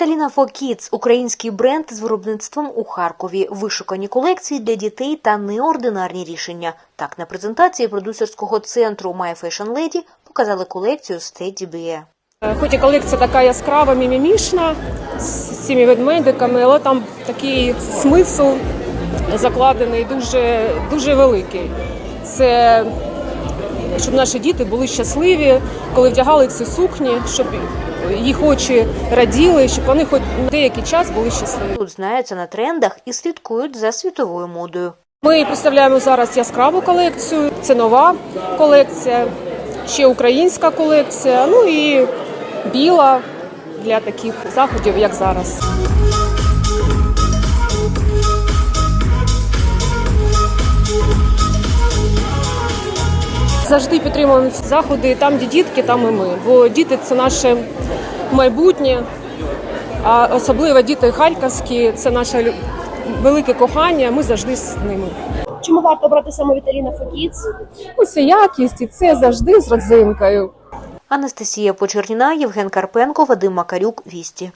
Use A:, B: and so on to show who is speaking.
A: Віталіна Фокіц – український бренд з виробництвом у Харкові. Вишукані колекції для дітей та неординарні рішення. Так, на презентації продюсерського центру My Fashion Lady показали колекцію з Теді Біє.
B: Хоч і колекція така яскрава, мімімішна з цими ведмедиками, але там такий смисл закладений дуже, дуже великий. Це щоб наші діти були щасливі, коли вдягали ці сукні, щоб їх очі раділи, щоб вони хоч деякий час були щасливі.
A: Тут знаються на трендах і слідкують за світовою модою.
B: Ми представляємо зараз яскраву колекцію. Це нова колекція, ще українська колекція. Ну і біла для таких заходів, як зараз. Завжди підтримуємо ці заходи там, де дітки, там і ми. Бо діти це наше майбутнє, а особливо діти харківські це наше велике кохання. Ми завжди з ними.
C: Чому варто брати саме Віталіна Фокіц?
B: Ну, якість, і це завжди з родзинкою.
A: Анастасія Почерніна, Євген Карпенко, Вадим Макарюк, Вісті.